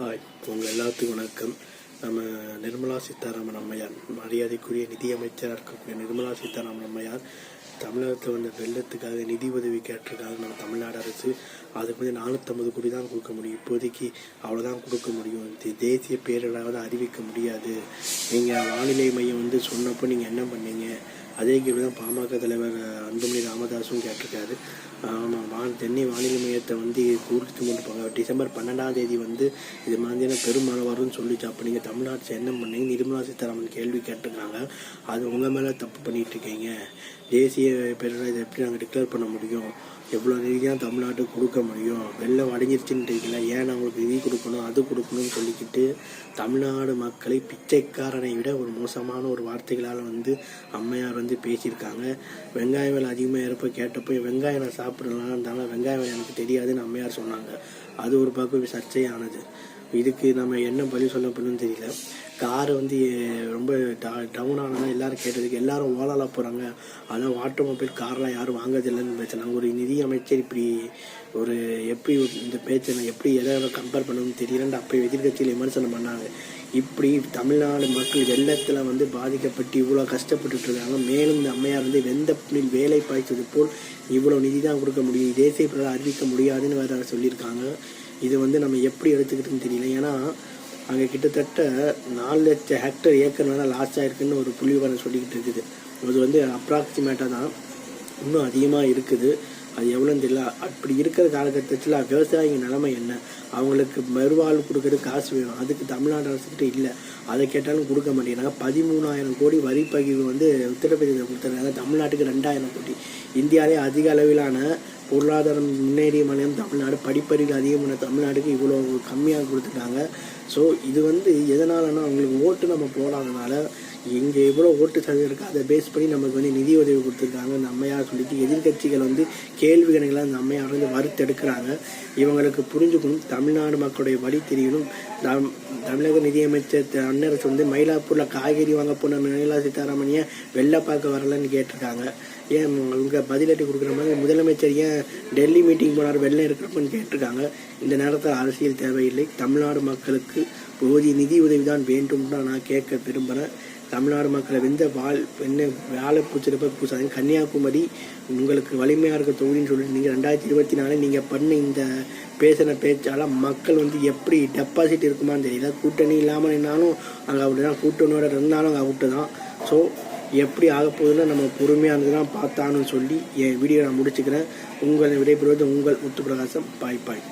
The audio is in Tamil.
ஹாய் உங்கள் எல்லாத்துக்கும் வணக்கம். நம்ம நிர்மலா சீதாராமன் அம்மையார் மரியாதைக்குரிய நிதியமைச்சராக இருக்கக்கூடிய நிர்மலா சீதாராமன் அம்மையார் தமிழகத்தில் வந்த வெள்ளத்துக்காக நிதி உதவி கேட்டிருக்காங்க நம்ம தமிழ்நாடு அரசு. அதுக்கு வந்து நானூற்றம்பது கோடி தான் கொடுக்க முடியும். இப்போதைக்கு அவ்வளோதான் கொடுக்க முடியும். தேசிய பேரிடராக அறிவிக்க முடியாது. நீங்கள் வானிலை மையம் வந்து சொன்னப்போ நீங்கள் என்ன பண்ணீங்க? அதே கேள்வி தான் பாமக தலைவர் அன்புமணி ராமதாஸும் கேட்டிருக்காரு. ஆமாம் வா சென்னை வானிலை மையத்தை வந்து குறித்து கொண்டு போங்க டிசம்பர் பன்னெண்டாம் தேதி வந்து இது மாதிரியான பெருமழை வரும்னு சொல்லிச்சு. அப்போ நீங்கள் தமிழ்நாட்டில் என்ன பண்ணீங்க? நிர்மலா சீதாராமன் கேள்வி கேட்டிருக்காங்க அது உங்கள் மேலே தப்பு பண்ணிகிட்டு இருக்கீங்க. தேசிய பேரிடர் இதை எப்படி நாங்கள் டிக்ளேர் பண்ண முடியும்? எவ்வளோ நிதி தான் தமிழ்நாட்டுக்கு கொடுக்க முடியும்? வெள்ளம் அடைஞ்சிருச்சுன்றீங்களா ஏன் அவங்களுக்கு நிதி கொடுக்கணும் அது கொடுக்கணும்னு சொல்லிக்கிட்டு தமிழ்நாடு மக்களை பிச்சைக்காரனை விட ஒரு மோசமான ஒரு வார்த்தைகளால் வந்து அம்மையார் வந்து பேசியிருக்காங்க. வெங்காய விலை அதிகமாக இருப்ப கேட்டப்போ வெங்காயம் நான் சாப்பிடலாம் இருந்தாலும் வெங்காய விலை எனக்கு தெரியாதுன்னு அம்மையார் சொன்னாங்க. அது ஒரு பக்கம் சர்ச்சையானது. இதுக்கு நம்ம என்ன பதில் சொல்ல போகணும்னு தெரியல. கார் வந்து eh, ரொம்ப டவுன் ஆனால் எல்லாரும் கேட்டதுக்கு எல்லாரும் ஓலாவில் போகிறாங்க அதான் ஆட்டோமொபைல் கார்லாம் யாரும் வாங்குறதில்லைன்னு பேசினாங்க ஒரு நிதி அமைச்சர் இப்படி ஒரு எப்படி இந்த பேச்சை நான் எப்படி எதை கம்பேர் பண்ணணும்னு தெரியலன்னு அப்போ எதிர்கட்சியில் விமர்சனம் பண்ணாங்க. இப்படி தமிழ்நாடு மக்கள் வெள்ளத்தில் வந்து பாதிக்கப்பட்டு இவ்வளோ கஷ்டப்பட்டுட்டு இருக்காங்க. மேலும் இந்த அம்மையார் வந்து வெந்த புள்ளில் வேலை பாய்ச்சது போல் இவ்வளோ நிதி தான் கொடுக்க முடியும். தேசிய பிறகு அறிவிக்க முடியாதுன்னு வேறு சொல்லியிருக்காங்க. இது வந்து நம்ம எப்படி எடுத்துக்கிட்டுன்னு தெரியல. ஏன்னா அங்கே கிட்டத்தட்ட நாலு லட்சம் ஹெக்டர் ஏக்கர் வேணால் லாஸ் ஆயிருக்குன்னு ஒரு புள்ளி விவரம் சொல்லிக்கிட்டு இருக்குது. அது வந்து அப்ராக்சிமேட்டாக தான். இன்னும் அதிகமாக இருக்குது. அது எவ்வளோன்னு தெரியல. அப்படி இருக்கிற காலகட்டத்தில் விவசாயிங்க நிலைமை என்ன? அவங்களுக்கு மறுவாழ்வு கொடுக்கறது காசு வேணும். அதுக்கு தமிழ்நாடு அரசுக்கிட்ட இல்லை. அதை கேட்டாலும் கொடுக்க மாட்டேங்கிறாங்க. பதிமூணாயிரம் கோடி வரி பகிர்வு வந்து உத்தரப்பிரதேசம் கொடுத்துருக்காங்க. தமிழ்நாட்டுக்கு ரெண்டாயிரம் கோடி. இந்தியாவிலே அதிக அளவிலான பொருளாதாரம் முன்னேறிய மாநிலம் தமிழ்நாடு. படிப்பறிவு அதிகமான தமிழ்நாடுக்கு இவ்வளோ கம்மியாக கொடுத்துருக்காங்க. ஸோ இது வந்து எதனாலன்னா அவங்களுக்கு ஓட்டு நம்ம போடாதனால இங்கே எவ்வளோ ஓட்டு சதவீதம் இருக்கோ அதை பேஸ் பண்ணி நமக்கு வந்து நிதி உதவி கொடுத்துருக்காங்க. அந்த அம்மையார் சொல்லிட்டு எதிர்கட்சிகள் வந்து கேள்வி கணக்கெல்லாம் அந்த அம்மையார் வந்து வறுத்தெடுக்கிறாங்க. இவங்களுக்கு புரிஞ்சுக்கணும். தமிழ்நாடு மக்களுடைய வழி தெரியணும். தம் தமிழக நிதியமைச்சர் அன்னரசு வந்து மயிலாப்பூரில் காய்கறி வாங்க போன நிர்மலா சீதாராமன் வெள்ளை பார்க்க வரலன்னு கேட்டிருக்காங்க. ஏன் இவங்க பதிலடி கொடுக்குற மாதிரி முதலமைச்சர் ஏன் டெல்லி மீட்டிங் போனார் வெள்ளம் இருக்கிறப்பன்னு கேட்டிருக்காங்க. இந்த நேரத்தில் அரசியல் தேவையில்லை. தமிழ்நாடு மக்களுக்கு போதிய நிதி உதவி தான் வேண்டும் தான் நான் கேட்க விரும்புகிறேன் தமிழ்நாடு மக்களை வெந்த வாழ் என்ன வேலை பூச்சிருப்ப பூசாங்க கன்னியாகுமரி உங்களுக்கு வலிமையாக இருக்க தொகுதின்னு சொல்லிட்டு நீங்கள் ரெண்டாயிரத்தி இருபத்தி நாலு நீங்கள் பண்ண இந்த பேசின பேச்சால் மக்கள் வந்து எப்படி டெபாசிட் இருக்குமான்னு தெரியல. கூட்டணி இல்லாமல் நின்னாலும் அங்கே அப்படி தான் கூட்டணியோட இருந்தாலும் அங்கே அவுட்டு தான் ஸோ எப்படி ஆக போகுதுன்னு நம்ம பொறுமையாக இருந்துதான் பார்த்தான்னு சொல்லி என் வீடியோ நான் முடிச்சுக்கிறேன். உங்களை விடைபெறுவது உங்கள் முத்து பிரகாசம் பாய் பாய்.